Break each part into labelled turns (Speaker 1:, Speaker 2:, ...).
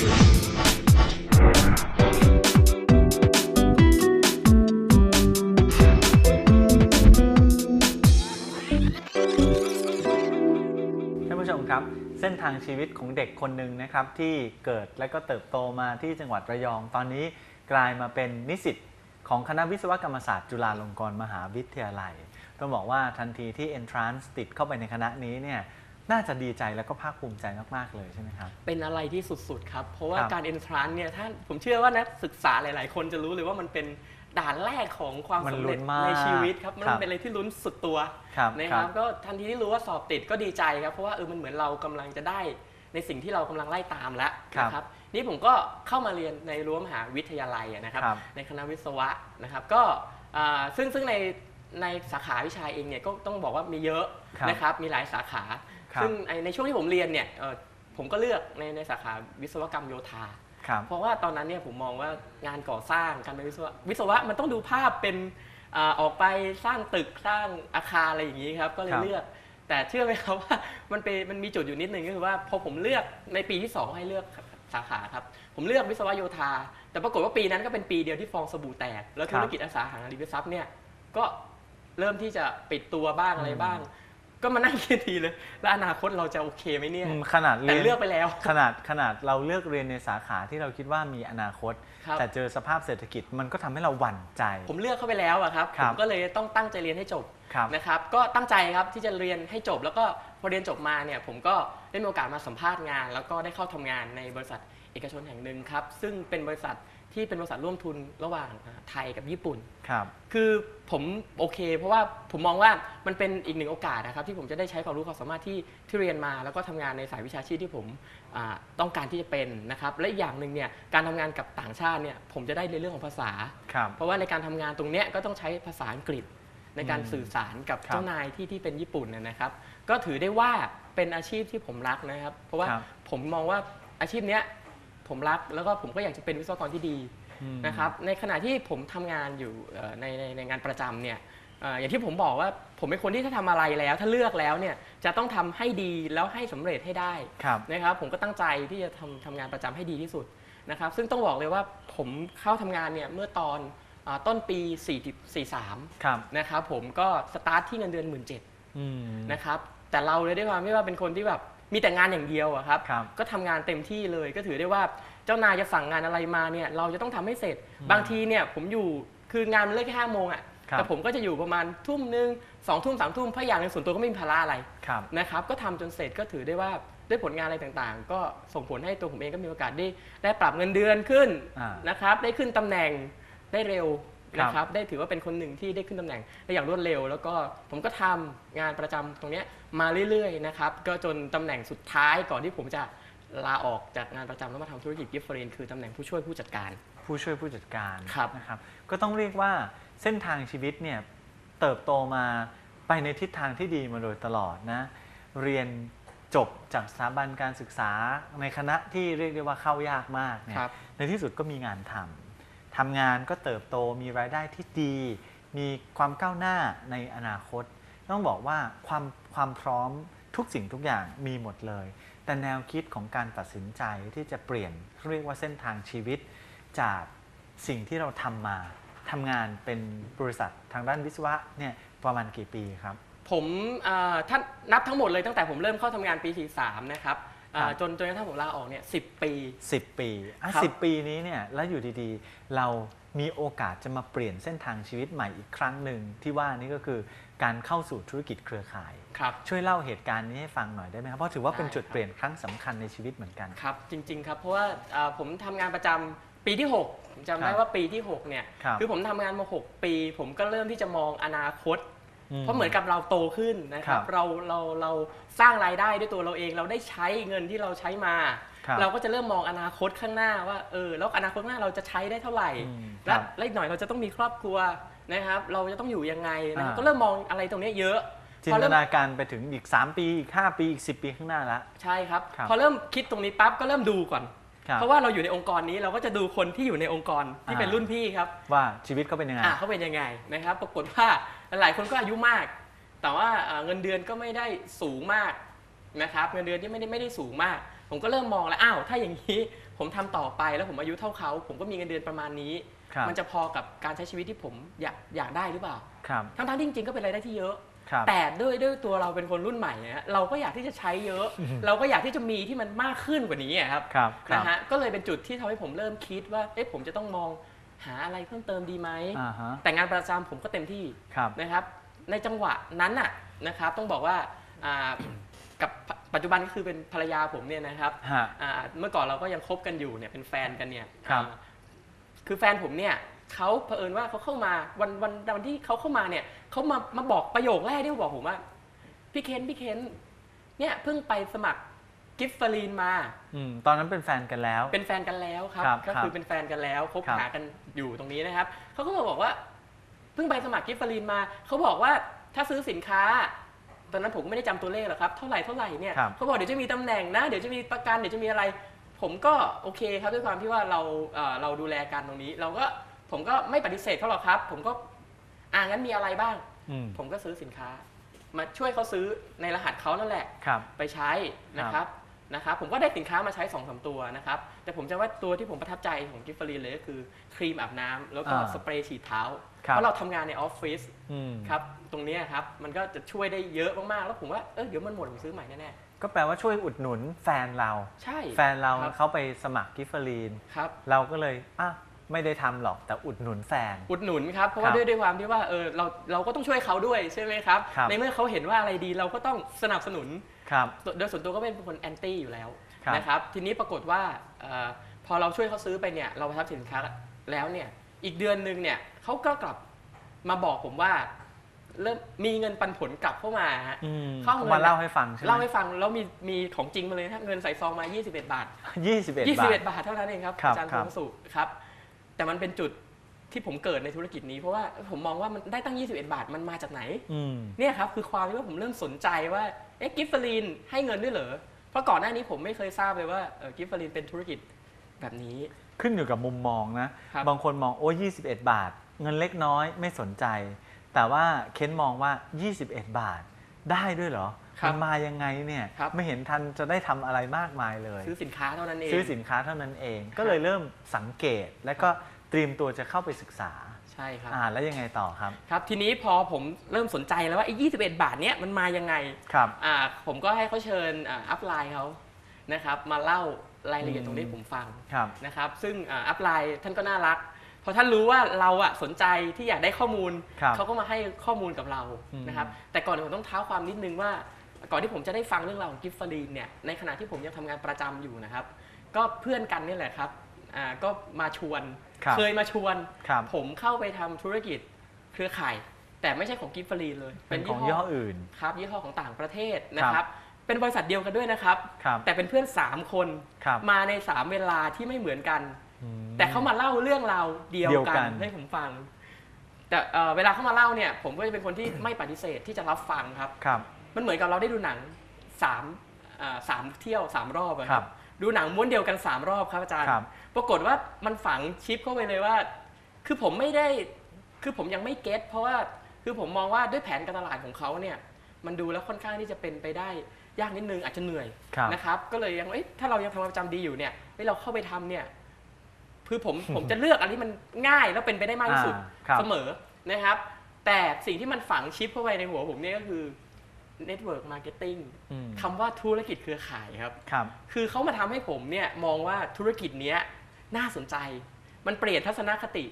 Speaker 1: ท่านผู้ชมครับ เส้นทางชีวิตของเด็กคนหนึ่งนะครับ ที่เกิดและก็เติบโตมาที่จังหวัดระยอง ตอนนี้กลายมาเป็นนิสิตของคณะวิศวกรรมศาสตร์จุฬาลงกรณ์มหาวิทยาลัยต้องบอกว่าทันทีที่ entrance ติดเข้าไปในคณะนี้เนี่ย น่าจะดีใจแล้วก็ภาคภูมิใจมาก ๆ เลยใช่ไหมครับ
Speaker 2: เป็นอะไรที่สุด ๆ ครับ เพราะว่า
Speaker 1: ครับ
Speaker 2: การเอนทรานเนี่ยถ้าผมเชื่อว่านักศึกษาหลาย ๆ คนจะรู้เลยว่ามันเป็นด่านแรกของความ
Speaker 1: มัน
Speaker 2: สำ
Speaker 1: ลุ้
Speaker 2: เร็จ
Speaker 1: นมาก
Speaker 2: ในชีวิตครับ มัน
Speaker 1: ครับ
Speaker 2: เป็นอะไรที่ลุ้นสุดตัว
Speaker 1: ครับ
Speaker 2: นะ
Speaker 1: ค
Speaker 2: ค
Speaker 1: รั
Speaker 2: รับบ ก็ทันทีที่รู้ว่าสอบติดก็ดีใจครับ เพราะว่าเออมันเหมือนเรากำลังจะได้ในสิ่งที่เรากำลังไล่ตามแล้ว
Speaker 1: ครับ
Speaker 2: นะครับ นี่ผมก็เข้ามาเรียนในรั้วมหาวิทยาลัยอะนะครับ
Speaker 1: ครับ
Speaker 2: ในคณะวิศวะนะครับก็อ่าซึ่งซึ่งในในสาขาวิชาเองเนี่ยก็ต้องบอกว่ามีเยอะ
Speaker 1: ครับ
Speaker 2: นะครับมีหลายสาขา
Speaker 1: ครับ
Speaker 2: ซึ่งในในช่วงที่ผมเรียนเนี่ยเอ่อผมก็เลือกในในสาขาวิศวกรรมโยธา
Speaker 1: ครับ
Speaker 2: เพราะว่าตอนนั้นเนี่ยผมมองว่างานก่อสร้างการเป็นวิศวะวิศวะมันต้องดูภาพเป็นอาออกไปสร้างตึกสร้างอาคารอะไรอย่างนี้ครับก็เลย
Speaker 1: ครับ
Speaker 2: เลือก แต่เชื่อไหมครับว่ามันเป็นมันมีจุดอยู่นิดนึงก็คือว่าพอผมเลือกในปีที่ 2 ให้เลือกสาขาครับผมเลือกวิศวะโยธา แต่ปรากฏว่าปีนั้นก็เป็นปีเดียวที่ฟองสบู่แตก แล้วธุรกิจอสังหาริมทรัพย์เนี่ยก็เริ่มที่จะปิดตัวบ้างอะไรบ้าง ก็มานั่งคิดทีเลย แล้วอนาคตเราจะโอเคไหมเนี่ย
Speaker 1: อืมขนาด
Speaker 2: แต่
Speaker 1: เรียน
Speaker 2: เลือกไปแล้ว
Speaker 1: ขนาดขนาดเราเลือกเรียนในสาขาที่เราคิดว่ามีอนาคต
Speaker 2: ครับ
Speaker 1: แต่เจอสภาพเศรษฐกิจมันก็ทำให้เราหวั่นใจ
Speaker 2: ผมเลือกเข้าไปแล้วอะครับ
Speaker 1: ค
Speaker 2: ผ
Speaker 1: รับ
Speaker 2: มก็เลยต้องตั้งใจเรียนให้จบ
Speaker 1: ครับ
Speaker 2: นะครับ ก็ตั้งใจครับที่จะเรียนให้จบ แล้วก็พอเรียนจบมาเนี่ยผมก็ได้มีโอกาสมาสัมภาษณ์งาน แล้วก็ได้เข้าทำงานในบริษัทเอกชนแห่งหนึ่งครับ ซึ่งเป็นบริษัท ที่เป็นบริษัทร่วมทุนระหว่างอ่าไทยกับญี่ปุ่น
Speaker 1: ครับ
Speaker 2: คือผมโอเค เพราะว่าผมมองว่ามันเป็นอีกหนึ่งโอกาสนะครับที่ผมจะได้ใช้ความรู้ความสามารถที่ที่เรียนมา แล้วก็ทำงานในสายวิชาชีพที่ผมอ่าต้องการที่จะเป็นนะครับและอีกอย่างหนึ่งเนี่ยการทำงานกับต่างชาติเนี่ยผมจะได้ในเรื่องของภาษา
Speaker 1: ครับ
Speaker 2: เพราะว่าในการทำงานตรงเนี้ยก็ต้องใช้ภาษาอังกฤษในการ
Speaker 1: อืม
Speaker 2: สื่อสารกับ
Speaker 1: ครับ
Speaker 2: เจ้านายที่ที่เป็นญี่ปุ่นนะนะครับ ก็ถือได้ว่าเป็นอาชีพที่ผมรักนะครับ เพราะว่า
Speaker 1: ครับ
Speaker 2: ผมมองว่าอาชีพเนี้ย ผมรัก แล้วก็ผมก็อยากจะเป็นวิศวกรที่ดี
Speaker 1: อืม
Speaker 2: นะครับในขณะที่ผมทำงานอยู่เอ่อในในในงานประจำเนี่ยเอ่ออย่างที่ผมบอกว่าผมเป็นคนที่ถ้าทำอะไรแล้ว ถ้าเลือกแล้วเนี่ยจะต้องทำให้ดีแล้วให้สำเร็จให้ได้
Speaker 1: ครับ
Speaker 2: นะครับผมก็ตั้งใจที่จะทำทำงานประจำให้ดีที่สุดนะครับซึ่งต้องบอกเลยว่าผมเข้าทำงานเนี่ยเมื่อตอนอาต้นปี4 43
Speaker 1: ครับ
Speaker 2: นะครับผมก็สตาร์ทที่เงินเดือน 1 7ื่น
Speaker 1: อืม
Speaker 2: นะครับแต่เราเลยด้วยความที่ว่าเป็นคนที่แบบ มีแต่งานอย่างเดียวอะครับ
Speaker 1: ครับ
Speaker 2: ก็ทำงานเต็มที่เลยก็ถือได้ว่าเจ้านายจะสั่งงานอะไรมาเนี่ยเราจะต้องทำให้เสร็จ
Speaker 1: อืม
Speaker 2: บางทีเนี่ยผมอยู่คืองานมันเลิกแค่ห้าโมงอะ
Speaker 1: ครับ
Speaker 2: แต่ผมก็จะอยู่ประมาณทุ่มหนึ่งสองทุ่มสามทุ่มเพราะอย่างในงส่วนตัวก็ไม่มีภาระอะไร
Speaker 1: ครับ
Speaker 2: นะครับก็ทำจนเสร็จก็ถือได้ว่าด้วยผลงานอะไรต่างๆ ก็ส่งผลให้ตัวผมเองก็มีโอกาสได้ได้ปรับเงินเดือนขึ้น
Speaker 1: อ่าน
Speaker 2: นะครับได้ขึ้นตำแหน่งได้เร็ว
Speaker 1: ครับ
Speaker 2: นะครับได้ถือว่าเป็นคนหนึ่งที่ได้ขึ้นตำแหน่งได้อย่างรวดเร็ว แล้วก็ผมก็ทำงานประจำตรงเนี้ยมาเรื่อยๆนะครับก็จนตำแหน่งสุดท้ายก่อนที่ผมจะลาออกจากงานประจำแล้วมาทำธุรกิจกิฟต์เฟรนคือตำแหน่งผู้ช่วยผู้จัดการ
Speaker 1: ผู้ช่วยผู้จัดการ
Speaker 2: ครับ
Speaker 1: นะครับ ก็ต้องเรียกว่าเส้นทางชีวิตเนี่ยเติบโตมาไปในทิศทางที่ดีมาโดยตลอดนะเรียนจบจากสถาบันการศึกษาในคณะที่เรียกได้ว่าเข้ายากมากเนี่ย
Speaker 2: ครับ
Speaker 1: ในที่สุดก็มีงานทำ ทำงานก็เติบโตมีรายได้ที่ดี มีความก้าวหน้าในอนาคต ต้องบอกว่าความความพร้อมทุกสิ่งทุกอย่างมีหมดเลย แต่แนวคิดของการตัดสินใจที่จะเปลี่ยนเรียกว่าเส้นทางชีวิต จากสิ่งที่เราทำมาทำงานเป็นบริษัททางด้านวิศวะเนี่ยประมาณกี่ปีครับ
Speaker 2: ผมอ่อถ้านับทั้งหมดเลยตั้งแต่ผมเริ่มเข้าทำงานปี 43 นะครับ อ่อ
Speaker 1: ครับ
Speaker 2: จนจนกระทั่งผมลาออกเนี่ยสิปี
Speaker 1: 10 ปีอะ
Speaker 2: ครับ
Speaker 1: สิปีนี้เนี่ยแล้วอยู่ดีๆ เรามีโอกาสจะมาเปลี่ยนเส้นทางชีวิตใหม่อีกครั้งหนึ่งที่ว่านี่ก็คือการเข้าสู่ธุรกิจเครือข่าย
Speaker 2: ครับ
Speaker 1: ช่วยเล่าเหตุการณ์นี้ให้ฟังหน่อยได้ไหมครับเพราะถือว่าเป็น
Speaker 2: ได้
Speaker 1: จุด
Speaker 2: ครับ
Speaker 1: เปลี่ยนครั้งสำคัญในชีวิตเหมือนกัน
Speaker 2: ครับ จริง ๆ ครับ เพราะว่าเอ่อผมทำงานประจำปีที่ 6 ผมจำได้
Speaker 1: ครับ
Speaker 2: ว่าปีที่ 6 เนี่ย
Speaker 1: ครับ
Speaker 2: อผมทำงานมา 6 ปี ผมก็เริ่มที่จะมองอนาคต เพราะเหมือนกับเราโตขึ้นนะครั
Speaker 1: ครับบ
Speaker 2: เราเราเราสร้างรายได้ด้วยตัวเราเองเราได้ใช้เงินที่เราใช้มา
Speaker 1: ครับ
Speaker 2: เราก็จะเริ่มมองอนาคตข้างหน้าว่าเออแล้วอนาคตข้างหน้าเราจะใช้ได้เท่าไหร่
Speaker 1: อืม
Speaker 2: และ
Speaker 1: ครับ
Speaker 2: และอีกหน่อยเราจะต้องมีครอบครัวนะครับ เราจะต้องอยู่ยังไงนะครับ
Speaker 1: อ่า
Speaker 2: ก็เริ่มมองอะไรตรงเนี้ยเยอะ
Speaker 1: จิน
Speaker 2: พอ
Speaker 1: ต
Speaker 2: เริ่ม
Speaker 1: นาการไปถึงอีก 3 ปี อีก 5 ปี อีก 10 ปีข้างหน้าละ
Speaker 2: ใช่ครับ
Speaker 1: ครับ
Speaker 2: พอเริ่มคิดตรงนี้ปั๊บก็เริ่มดูก่อน
Speaker 1: ครับ
Speaker 2: เพราะว่าเราอยู่ในองค์กรนี้เราก็จะดูคนที่อยู่ในองค์กรที่
Speaker 1: อ่า
Speaker 2: เป็นรุ่นพี่ครับ
Speaker 1: ว่าชีวิตเขาเป็นยังไง
Speaker 2: อ่าเขาเป็นยังไงนะครับ ปรากฏว่าหลายคนก็อายุมาก แต่ว่าอ่าเงินเดือนก็ไม่ได้สูงมากนะครับ เงินเดือนที่ไม่ได้ไม่ได้สูงมาก ผมก็เริ่มมองแล้วอ้าวถ้าอย่างนี้ผมทำต่อไปแล้วผมอายุเท่าเขา ผมก็มีเงินเดือนประมาณนี้
Speaker 1: ครับ
Speaker 2: มันจะพอกับการใช้ชีวิตที่ผมอยากอยากได้หรือเปล่า
Speaker 1: ครับ
Speaker 2: ทั้งๆที่จริงๆก็เป็นรายได้ที่เยอะ
Speaker 1: ครับ
Speaker 2: แต่ด้วยด้วยตัวเราเป็นคนรุ่นใหม่นะเราก็อยากที่จะใช้เยอะ
Speaker 1: อือฮึ
Speaker 2: เราก็อยากที่จะมีที่มันมากขึ้นกว่านี้อะครับ
Speaker 1: ครับครั
Speaker 2: นะ
Speaker 1: บ
Speaker 2: ฮะก็เลยเป็นจุดที่ทำให้ผมเริ่มคิดว่าเอ๊ะผมจะต้องมองหาอะไรเพิ่มเติมดีไหม
Speaker 1: อ่าฮะ
Speaker 2: แต่งานประจำผมก็เต็มที่
Speaker 1: ครับ
Speaker 2: นะครับในจังหวะนั้นน่ะนะครับต้องบอกว่าอ่า กับปัจจุบันก็คือเป็นภรรยาผมเนี่ยนะครับ
Speaker 1: ฮะ
Speaker 2: อ่าเมื่อก่อนเราก็ยังคบกันอยู่เนี่ยเป็นแฟนกันเนี่ย
Speaker 1: ครับ
Speaker 2: อ่าคือแฟนผมเนี่ย เขาเผอิญว่าเขาเข้ามาวันวันวันที่เขาเข้ามาเนี่ยเขามามาบอกประโยคแรกที่เขาบอกผมว่าพี่เคนพี่เคนเนี่ยเพิ่งไปสมัครกิฟต์ฟรีนมา
Speaker 1: อืมตอนนั้นเป็นแฟนกันแล้ว
Speaker 2: เป็นแฟนกันแล้วครับ
Speaker 1: ครับ
Speaker 2: ก็
Speaker 1: ครับ
Speaker 2: คือเป็นแฟนกันแล้วคบ
Speaker 1: ครับ
Speaker 2: หากันอยู่ตรงนี้นะครับเขาก็มาบอกว่า เพิ่งไปสมัครกิฟต์ฟรีนมาเขาบอกว่าถ้าซื้อสินค้า ตอนนั้นผมก็ไม่ได้จำตัวเลขหรอกครับ เท่าไหร่เท่าไหร่เนี่ย
Speaker 1: ครับ
Speaker 2: เขาบอกเดี๋ยวจะมีตำแหน่งนะเดี๋ยวจะมีประกันเดี๋ยวจะมีอะไร ผมก็โอเคครับด้วยความที่ว่าเราเอ่อเราดูแลกันตรงนี้ เราก็ ผมก็ไม่ปฏิเสธเขาหรอกครับ ผมก็อ่างั้นมีอะไรบ้าง
Speaker 1: อืม
Speaker 2: ผมก็ซื้อสินค้า มาช่วยเขาซื้อในรหัสเขานั่นแหละ
Speaker 1: ครับ
Speaker 2: ไปใช้นะครับนะครับ ผมก็ได้สินค้ามาใช้2อสตัวนะครับ แต่ผมจะว่าตัวที่ผมประทับใจของกิฟฟรีนเลยก็คือครีมอาบน้ำแล้วก็
Speaker 1: อ่า
Speaker 2: สเปรย์ฉีดเท้า
Speaker 1: ครับ
Speaker 2: เพราะเราทำงานในออฟฟิศ
Speaker 1: อืม
Speaker 2: ครับตรงเนี้ยครับมันก็จะช่วยได้เยอะมากๆ แล้วผมว่าเออเดี๋ยวมันหมดผมซื้อใหม่แน่
Speaker 1: ก็แปลว่าช่วยอุดหนุนแฟนเรา
Speaker 2: ๆใช่
Speaker 1: แฟนเรา
Speaker 2: ครับ
Speaker 1: เขาไปสมัครกิฟเฟอรีน
Speaker 2: ครับ
Speaker 1: เราก็เลยอะ ไม่ได้ทำหรอกแต่อุดหนุนแฟน
Speaker 2: อุดหนุนครับเพราะ
Speaker 1: ครั
Speaker 2: ว่า
Speaker 1: บ
Speaker 2: ด้วยด้วยความที่ว่าเออเราเราก็ต้องช่วยเขาด้วยใช่ไหมครับ
Speaker 1: ครับ
Speaker 2: ในเมื่อเขาเห็นว่าอะไรดีเราก็ต้องสนับสนุน
Speaker 1: ครับ
Speaker 2: โดยส่วนตัวก็เป็นคนแอนตี้อยู่แล้ว
Speaker 1: ครับ
Speaker 2: นะครับ ทีนี้ปรากฏว่าเออพอเราช่วยเขาซื้อไปเนี่ยเราประทับสินค้าแล้วเนี่ยอีกเดือนหนึ่งเนี่ยเขาก็กลับมาบอกผมว่าเริ่มมีเงินปันผลกลับเข้ามาฮะ
Speaker 1: อืม
Speaker 2: เข้าเงิน
Speaker 1: มาเล่าให้ฟังใช่ไหม
Speaker 2: เล่าให้ฟังแล้วมีมีของจริงมาเลยนะเงินใส่ซองมา 21 บาท
Speaker 1: ยี่สิบเอ็ดบาท
Speaker 2: 21 บาทเท่านั้นเองครับ
Speaker 1: ครับ
Speaker 2: อาจารย์
Speaker 1: ครั
Speaker 2: พ
Speaker 1: บ
Speaker 2: งสุครับ แต่มันเป็นจุดที่ผมเกิดในธุรกิจนี้เพราะว่าผมมองว่ามันได้ตั้ง 21 บาทมันมาจากไหน
Speaker 1: อืม
Speaker 2: เนี่ยครับคือความที่ว่าผมเริ่มสนใจว่าเอ๊ะกิฟฟรีนให้เงินด้วยเหรอเพราะก่อนหน้านี้ผมไม่เคยทราบเลยว่ากิฟฟรีนเป็นธุรกิจแบบนี้
Speaker 1: ขึ้นอยู่กับมุมมองนะ
Speaker 2: ครับ
Speaker 1: บางคนมองโอ้ยี่สิบเอ็ดบาท เงินเล็กน้อยไม่สนใจ แต่ว่าเค้นมองว่า 21 บาท ได้ด้วยเหรอ
Speaker 2: ครับ
Speaker 1: มันมายังไงเนี่ย
Speaker 2: ครับ
Speaker 1: ไม่เห็นทันจะได้ทำอะไรมากมายเลย
Speaker 2: ซื้อสินค้าเท่านั้นเอง
Speaker 1: ซื้อสินค้าเท่านั้นเอง ก็เลยเริ่มสังเกตและก็เตรียมตัวจะเข้าไปศึกษา
Speaker 2: ใช่ครับ
Speaker 1: อ่าแล้วยังไงต่อครับ
Speaker 2: ครับทีนี้พอผมเริ่มสนใจแล้วว่าไอ้21บาทเนี้ยมันมายังไง
Speaker 1: ครับ
Speaker 2: อ่าผมก็ให้เขาเชิญอ่าอัพไลน์เขานะครับมาเล่ารายละเอียด
Speaker 1: อืม
Speaker 2: ตรงนี้ให้ผมฟัง
Speaker 1: ครับ
Speaker 2: นะครับซึ่งอ่าอัพไลน์ท่านก็น่ารัก พอท่านรู้ว่าเราอะสนใจที่อยากได้ข้อมูล
Speaker 1: ครับ
Speaker 2: เขาก็มาให้ข้อมูลกับเรา
Speaker 1: อืม
Speaker 2: นะครับ แต่ก่อนอื่นผมต้องเท้าความนิดนึงว่า ก่อนที่ผมจะได้ฟังเรื่องราวของกิฟฟรีนเนี่ยในขณะที่ผมยังทำงานประจำอยู่นะครับ ก็เพื่อนกันนี่แหละครับอ่าก็มาชวน
Speaker 1: ครับ
Speaker 2: เคยมาชวน
Speaker 1: ครับ
Speaker 2: ผมเข้าไปทำธุรกิจเครือข่าย แต่ไม่ใช่ของกิฟฟรีนเลย
Speaker 1: เป็นของยี่ห้ออื่น
Speaker 2: ครับยี่ห้อของต่างประเทศนะครับเป็นบริษัทเดียวกันด้วยนะครับ
Speaker 1: ครับ
Speaker 2: แต่เป็นเพื่อน 3 คน
Speaker 1: ครับ
Speaker 2: มาใน 3 เวลาที่ไม่เหมือนกัน
Speaker 1: อืม
Speaker 2: แต่เขามาเล่าเรื่องราวเดียว
Speaker 1: เดียวกั
Speaker 2: กันน ให้ผมฟัง แต่เอ่อเวลาเขามาเล่าเนี่ย ผมก็จะเป็นคนที่ไม่ปฏิเสธที่จะรับฟังครับ
Speaker 1: ครับ
Speaker 2: มันเหมือนกับเราได้ดูหนังสามอ่าสามเที่ยวสามรอบอะค
Speaker 1: ครั
Speaker 2: รับ
Speaker 1: บ
Speaker 2: ดูหนังม้วนเดียวกันสามรอบครับอาจารย์
Speaker 1: ครับ
Speaker 2: ปรากฏว่ามันฝังชิปเข้าไปเลยว่า คือผมไม่ได้คือผมยังไม่เก็ตเพราะว่าคือผมมองว่าด้วยแผนการตลาดของเขาเนี่ย มันดูแล้วค่อนข้างที่จะเป็นไปได้ยากนิดนึงอาจจะเหนื่อย
Speaker 1: ครับ
Speaker 2: นะครับ ก็เลยยังเอ้ยถ้าเรายังทำงานประจำดีอยู่เนี่ยเฮ้ยเราเข้าไปทำเนี่ย คือผมผมจะเลือกอะไรที่มันง่ายแล้วเป็นไปได้มากที่สุด
Speaker 1: อ่าครับ
Speaker 2: เสมอนะครับ แต่สิ่งที่มันฝังชิปเข้าไปในหัวผมเนี่ยก็คือ Network Marketing
Speaker 1: อืม
Speaker 2: คำว่าธุรกิจเครือข่ายครับ
Speaker 1: ครับ
Speaker 2: คือเขามาทำให้ผมเนี่ยมองว่าธุรกิจเนี้ยน่าสนใจ มันเปลี่ยนทัศนคติ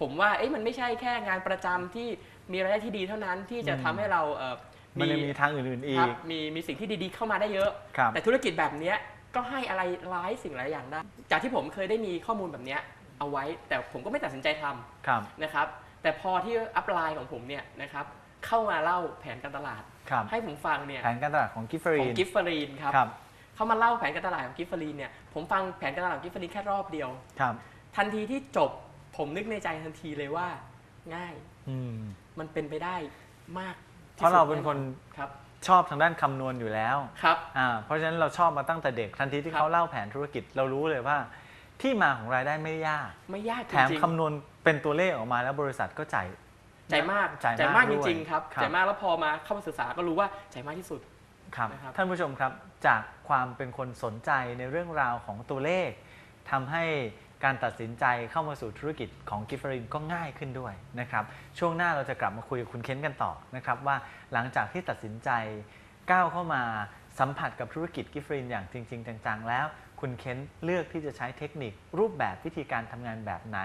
Speaker 2: ผมว่าเอ้ยมันไม่ใช่แค่งานประจำที่มีรายได้ที่ดีเท่านั้นที่จะ
Speaker 1: อืม
Speaker 2: ทำให้เราเอ่อ
Speaker 1: มันยังมีทางอื่นๆอี
Speaker 2: ครับ
Speaker 1: ก
Speaker 2: มีมีสิ่งที่ดีๆเข้ามาได้เยอะ
Speaker 1: ครับ
Speaker 2: แต่ธุรกิจแบบเนี้ย ก็ให้อะไรหลายสิ่งหลายอย่างได้ จากที่ผมเคยได้มีข้อมูลแบบเนี้ยเอาไว้ แต่ผมก็ไม่ตัดสินใจทำ
Speaker 1: ครับ
Speaker 2: นะครับแต่พอที่อัพไลน์ของผมเนี่ยนะครับเข้ามาเล่าแผนการตลาด
Speaker 1: ครับ
Speaker 2: ให้ผมฟังเนี่ย
Speaker 1: แผนการตลาดของกิฟฟรี
Speaker 2: ของ
Speaker 1: น
Speaker 2: กิฟฟรีนครับ
Speaker 1: ครับ
Speaker 2: เขามาเล่าแผนการตลาดของกิฟฟรีนเนี่ยผมฟังแผนการตลาดของกิฟฟรีนแค่รอบเดียว
Speaker 1: ครับ
Speaker 2: ทันทีที่จบผมนึกในใจทันทีเลยว่า ง่าย
Speaker 1: อืม
Speaker 2: มันเป็นไปได้มาก
Speaker 1: เพราะเราเป็นคน
Speaker 2: ครับ
Speaker 1: ชอบทางด้านคำนวณอยู่แล้ว
Speaker 2: ครับ
Speaker 1: อ่าเพราะฉะนั้นเราชอบมาตั้งแต่เด็กทันทีที่
Speaker 2: ครับ
Speaker 1: เขาเล่าแผนธุรกิจเรารู้เลยว่า ที่มาของรายได้ไม่ยาก
Speaker 2: ไม่ยากจ
Speaker 1: แถม
Speaker 2: ริง
Speaker 1: คำนวณเป็นตัวเลขออกมาแล้วบริษัทก็จ่าย
Speaker 2: ๆใจมาก
Speaker 1: จ่าย
Speaker 2: ใจ
Speaker 1: มาก
Speaker 2: มาก
Speaker 1: ด้
Speaker 2: จ
Speaker 1: วย
Speaker 2: ริงๆครับ
Speaker 1: ครับ
Speaker 2: ใจมากแล้วพอมาเข้ามาศึกษาก็รู้ว่าใจมากที่สุด
Speaker 1: ครับ
Speaker 2: นะครับ
Speaker 1: ท่านผู้ชมครับจากความเป็นคนสนใจในเรื่องราวของตัวเลขทำให้ การตัดสินใจเข้ามาสู่ธุรกิจของกิฟฟรินก็ง่ายขึ้นด้วยนะครับช่วงหน้าเราจะกลับมาคุยกับคุณเค้นกันต่อนะครับว่าหลังจากที่ตัดสินใจก้าวเข้ามาสัมผัสกับธุรกิจกิฟฟรินอย่างจริง ๆ จังๆ แล้ว คุณเค้นเลือกที่จะใช้เทคนิค รูปแบบวิธีการทำงานแบบไหน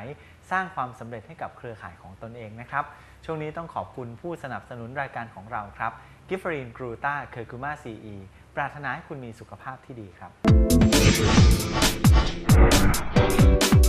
Speaker 1: สร้างความสำเร็จให้กับเครือข่ายของตนเองนะครับช่วงนี้ต้องขอบคุณผู้สนับสนุนรายการของเราครับกิฟฟรินกรูตาเคอร์คูมาซีอีปรารถนาให้คุณมีสุขภาพที่ดีครับ Thank you.